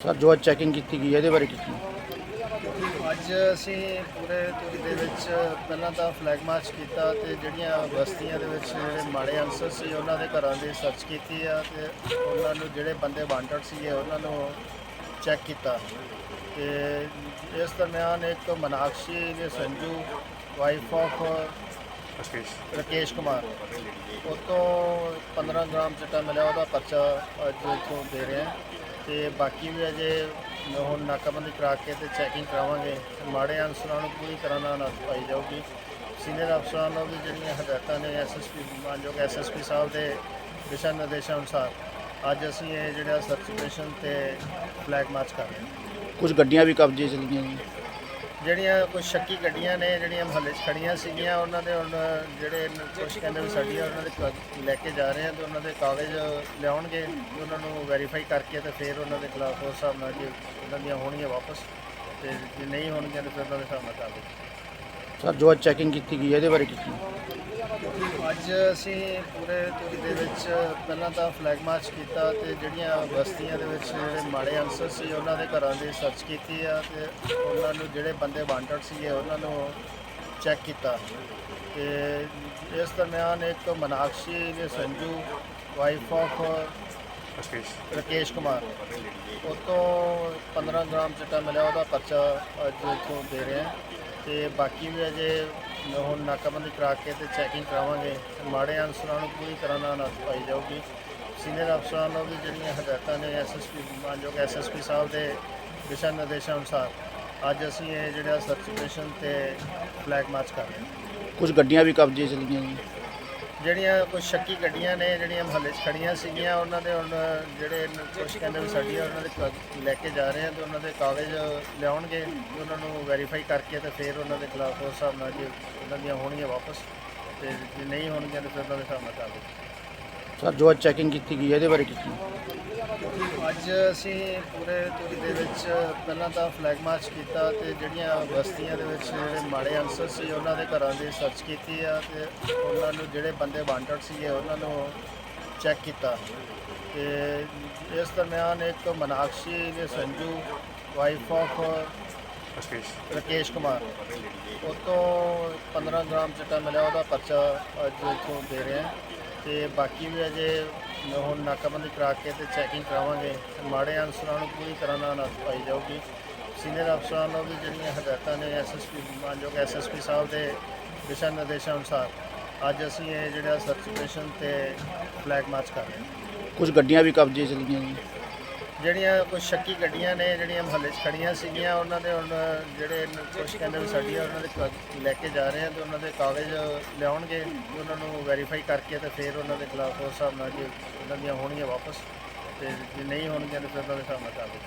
Sir ਜੋ ਅੱਜ checking ਕੀਤੀ ਗਈ ਹੈ ਇਹਦੇ ਬਾਰੇ ਕੀ ਅੱਜ ਅਸੀਂ ਪੂਰੇ ਤੁਰੀ ਦੇ ਵਿੱਚ ਪਹਿਲਾਂ ਤਾਂ ਫਲੈਗ ਮਾਰਚ ਕੀਤਾ ਤੇ ਜਿਹੜੀਆਂ ਬਸਤੀਆਂ ਦੇ ਵਿੱਚ ਜਿਹੜੇ ਮਾੜੇ ਅਨਸਰ ਸੀ ਉਹਨਾਂ ਦੇ ਘਰਾਂ ਦੀ ਸਰਚ ਕੀਤੀ ਆ ਤੇ ਉਹਨਾਂ ਨੂੰ ਜਿਹੜੇ ਬੰਦੇ ਵਾਂਟਡ ਸੀਗੇ ਉਹਨਾਂ ਨੂੰ ਚੈੱਕ ਕੀਤਾ। ਤੇ ਇਸ ਦਰਮਿਆਨ ਇੱਕ ਮਨਾਕਸ਼ੀ ਦੇ ਸੰਜੂ ਵਾਈਫ ਆਫ ਰਕੇਸ਼। ਕੁਮਾਰ। ਉਹ ਤੋਂ 15 ਗ੍ਰਾਮ ਚਿੱਟਾ ਮਿਲਿਆ ਉਹਦਾ ਪਰਚਾ ਅੱਜ ਇੱਥੋਂ ਦੇ ਰਹੇ ਹਾਂ। ਤੇ ਬਾਕੀ ਵੀ ਅਜੇ ਹੁਣ ਨਾਕਾਬੰਦੀ ਕਰਾ ਕੇ ਤੇ ਚੈਕਿੰਗ ਕਰਾਵਾਂਗੇ। ਮਾੜੇ ਅਨਸਰਾਂ ਨੂੰ ਪੂਰੀ ਤਰ੍ਹਾਂ ਨਾਲ ਨੱਥ ਪਾਈ ਜਾਊਗੀ। ਸੀਨੀਅਰ ਅਫਸਰਾਂ ਨੂੰ ਵੀ ਜਿਹੜੀਆਂ ਹਦਾਇਤਾਂ ਨੇ ਐਸਐਸਪੀ ਮਾਨਯੋਗ ਐਸਐਸਪੀ ਸਾਹਿਬ ਦੇ ਦਿਸ਼ਾ ਨਿਰਦੇਸ਼ਾਂ ਅਨੁਸਾਰ, ਅੱਜ ਅਸੀਂ ਇਹ ਜਿਹੜਾ ਸਰਚ ਆਪਰੇਸ਼ਨ ਤੇ ਫਲੈਗ ਮਾਰਚ ਕਰ ਰਹੇ ਹਾਂ। ਕੁਝ ਗੱਡੀਆਂ ਵੀ ਕਬਜ਼ੇ 'ਚ ਲਈਆਂ ਨੇ ਜਿਹੜੀਆਂ ਕੁਝ ਸ਼ੱਕੀ ਗੱਡੀਆਂ ਨੇ, ਜਿਹੜੀਆਂ ਮਹੱਲੇ 'ਚ ਖੜੀਆਂ ਸੀਗੀਆਂ, ਉਹਨਾਂ ਦੇ ਹੁਣ ਜਿਹੜੇ ਕੁਝ ਕਹਿੰਦੇ ਵੀ ਸਾਡੀਆਂ ਉਹਨਾਂ ਦੇ ਕਾ ਲੈ ਕੇ ਜਾ ਰਹੇ ਆ ਤੇ ਉਹਨਾਂ ਦੇ ਕਾਗਜ਼ ਲਿਆਉਣਗੇ, ਤੇ ਉਹਨਾਂ ਨੂੰ ਵੈਰੀਫਾਈ ਕਰਕੇ ਤੇ ਫਿਰ ਉਹਨਾਂ ਦੇ ਖਿਲਾਫ ਉਸ ਹਿਸਾਬ ਨਾਲ ਜੇ ਉਹਨਾਂ ਦੀਆਂ ਹੋਣਗੀਆਂ ਵਾਪਸ ਤੇ ਜੇ ਨਹੀਂ ਹੋਣਗੀਆਂ ਤੇ ਫਿਰ ਉਹਨਾਂ ਦੇ ਹਿਸਾਬ ਨਾਲ ਕਾਰਵਾਈ ਸਰ, ਜੋ ਅੱਜ ਚੈਕਿੰਗ ਕੀਤੀ ਗਈ ਹੈ, ਇਹਦੇ ਬਾਰੇ ਕੀ ਅੱਜ ਅਸੀਂ ਪੂਰੇ ਤੁਰੀ ਦੇ ਵਿੱਚ ਪਹਿਲਾਂ ਤਾਂ ਫਲੈਗ ਮਾਰਚ ਕੀਤਾ ਤੇ ਜਿਹੜੀਆਂ ਬਸਤੀਆਂ ਦੇ ਵਿੱਚ ਜਿਹੜੇ ਮਾੜੇ ਅਨਸਰ ਸੀ ਉਹਨਾਂ ਦੇ ਘਰਾਂ ਦੀ ਸਰਚ ਕੀਤੀ ਆ ਤੇ ਉਹਨਾਂ ਨੂੰ ਜਿਹੜੇ ਬੰਦੇ ਵਾਂਟਡ ਸੀਗੇ ਉਹਨਾਂ ਨੂੰ ਚੈੱਕ ਕੀਤਾ। ਤੇ ਇਸ ਦਰਮਿਆਨ ਇੱਕ ਮਨਾਕਸ਼ੀ ਦੇ ਸੰਜੂ ਵਾਈਫ ਆਫ ਰਕੇਸ਼। ਕੁਮਾਰ। ਉਹ ਤੋਂ 15 ਗ੍ਰਾਮ ਚਿੱਟਾ ਮਿਲਿਆ ਉਹਦਾ ਪਰਚਾ ਅੱਜ ਇੱਥੋਂ ਦੇ ਰਹੇ ਹਾਂ। ਤੇ ਬਾਕੀ ਵੀ ਅਜੇ ਹੁਣ ਨਾਕਾਬੰਦੀ ਕਰਾ ਕੇ ਤੇ ਚੈਕਿੰਗ ਕਰਾਵਾਂਗੇ। ਮਾੜੇ ਅਨਸਰਾਂ ਨੂੰ ਪੂਰੀ ਤਰ੍ਹਾਂ ਨਾਲ ਨੱਥ ਪਾਈ ਜਾਊਗੀ। ਸੀਨੀਅਰ ਅਫਸਰਾਂ ਨੂੰ ਵੀ ਜਿਹੜੀਆਂ ਹਦਾਇਤਾਂ ਨੇ ਐਸਐਸਪੀ ਮਾਨਯੋਗ ਐਸਐਸਪੀ ਸਾਹਿਬ ਦੇ ਦਿਸ਼ਾ ਨਿਰਦੇਸ਼ਾਂ ਅਨੁਸਾਰ ਅੱਜ ਅਸੀਂ ਇਹ ਜਿਹੜਾ ਸਰਚ ਆਪਰੇਸ਼ਨ ਤੇ ਫਲੈਗ ਮਾਰਚ ਕਰ ਰਹੇ ਹਾਂ। ਕੁਝ ਗੱਡੀਆਂ ਵੀ ਕਬਜ਼ੇ 'ਚ ਲਈਆਂ ਨੇ ਜਿਹੜੀਆਂ ਕੁਝ ਸ਼ੱਕੀ ਗੱਡੀਆਂ ਨੇ, ਜਿਹੜੀਆਂ ਮਹੱਲੇ 'ਚ ਖੜੀਆਂ ਸੀਗੀਆਂ, ਉਹਨਾਂ ਦੇ ਹੁਣ ਜਿਹੜੇ ਕੁਝ ਕਹਿੰਦੇ ਵੀ ਸਾਡੀਆਂ ਉਹਨਾਂ ਦੇ ਕ- ਲੈ ਕੇ ਜਾ ਰਹੇ ਆ ਤੇ ਉਹਨਾਂ ਦੇ ਕਾਗਜ਼ ਲਿਆਉਣਗੇ ਤੇ ਉਹਨਾਂ ਨੂੰ ਵੈਰੀਫਾਈ ਕਰਕੇ ਤੇ ਫਿਰ ਉਹਨਾਂ ਦੇ ਖਿਲਾਫ ਉਸ ਹਿਸਾਬ ਨਾਲ ਜੇ ਉਹਨਾਂ ਦੀਆਂ ਹੋਣਗੀਆਂ ਵਾਪਸ ਤੇ ਜੇ ਨਹੀਂ ਹੋਣਗੀਆਂ ਤੇ ਫਿਰ ਉਹਨਾਂ ਦੇ ਹਿਸਾਬ ਨਾਲ ਕਾਰਵਾਈ ਸਰ ਜੋ ਅੱਜ ਚੈਕਿੰਗ ਕੀਤੀ ਗਈ ਹੈ ਇਹਦੇ ਬਾਰੇ ਕੀ ਕੀ ਅੱਜ ਅਸੀਂ ਪੂਰੇ ਤੁਰੀ ਦੇ ਵਿੱਚ ਪਹਿਲਾਂ ਤਾਂ ਫਲੈਗ ਮਾਰਚ ਕੀਤਾ ਤੇ ਜਿਹੜੀਆਂ ਬਸਤੀਆਂ ਦੇ ਵਿੱਚ ਜਿਹੜੇ ਮਾੜੇ ਅਨਸਰ ਸੀ ਉਹਨਾਂ ਦੇ ਘਰਾਂ ਦੀ ਸਰਚ ਕੀਤੀ ਆ ਤੇ ਉਹਨਾਂ ਨੂੰ ਜਿਹੜੇ ਬੰਦੇ ਵਾਂਟਡ ਸੀਗੇ ਉਹਨਾਂ ਨੂੰ ਚੈੱਕ ਕੀਤਾ। ਤੇ ਇਸ ਦਰਮਿਆਨ ਇੱਕ ਮਨਾਕਸ਼ੀ ਦੇ ਸੰਜੂ ਵਾਈਫ ਆਫ ਰਕੇਸ਼। ਕੁਮਾਰ। ਉਹ ਤੋਂ 15 ਗ੍ਰਾਮ ਚਿੱਟਾ ਮਿਲਿਆ ਉਹਦਾ ਪਰਚਾ ਅੱਜ ਇੱਥੋਂ ਦੇ ਰਹੇ ਹਾਂ। ਤੇ ਬਾਕੀ ਵੀ ਅਜੇ ਹੁਣ ਨਾਕਾਬੰਦੀ ਕਰਾ ਕੇ ਤੇ ਚੈਕਿੰਗ ਕਰਾਵਾਂਗੇ। ਮਾੜੇ ਅਨਸਰਾਂ ਨੂੰ ਪੂਰੀ ਤਰ੍ਹਾਂ ਨਾਲ ਨੱਥ ਪਾਈ ਜਾਊਗੀ। ਸੀਨੀਅਰ ਅਫਸਰਾਂ ਨੂੰ ਵੀ ਜਿਹੜੀਆਂ ਹਦਾਇਤਾਂ ਨੇ ਐਸਐਸਪੀ ਮਾਨਯੋਗ ਐਸਐਸਪੀ ਸਾਹਿਬ ਦੇ ਦਿਸ਼ਾ ਨਿਰਦੇਸ਼ਾਂ ਅਨੁਸਾਰ ਅੱਜ ਅਸੀਂ ਇਹ ਜਿਹੜਾ ਸਰਚ ਤੇ ਫਲੈਗ ਮਾਰਚ ਕਰ ਰਹੇ ਹਾਂ। ਕੁਝ ਗੱਡੀਆਂ ਵੀ ਕਬਜ਼ੇ 'ਚ ਲਈਆਂ ਨੇ ਜਿਹੜੀਆਂ ਕੁਝ ਸ਼ੱਕੀ ਗੱਡੀਆਂ ਨੇ, ਜਿਹੜੀਆਂ ਮਹੱਲੇ 'ਚ ਖੜੀਆਂ ਸੀਗੀਆਂ, ਉਹਨਾਂ ਦੇ ਹੁਣ ਜਿਹੜੇ ਕੁਝ ਕਹਿੰਦੇ ਵੀ ਸਾਡੀਆਂ ਉਹਨਾਂ ਦੇ ਕਾ ਲੈ ਕੇ ਜਾ ਰਹੇ ਆ ਤੇ ਉਹਨਾਂ ਦੇ ਕਾਗਜ਼ ਲਿਆਉਣਗੇ, ਤੇ ਉਹਨਾਂ ਨੂੰ ਵੈਰੀਫਾਈ ਕਰਕੇ ਤੇ ਫਿਰ ਉਹਨਾਂ ਦੇ ਖਿਲਾਫ ਉਸ ਹਿਸਾਬ ਨਾਲ ਜੇ ਉਹਨਾਂ ਦੀਆਂ ਹੋਣਗੀਆਂ ਵਾਪਸ, ਤੇ ਜੇ ਨਹੀਂ ਹੋਣਗੀਆਂ ਤੇ ਫਿਰ ਉਹਨਾਂ ਦੇ ਹਿਸਾਬ ਨਾਲ ਕਾਰਵਾਈ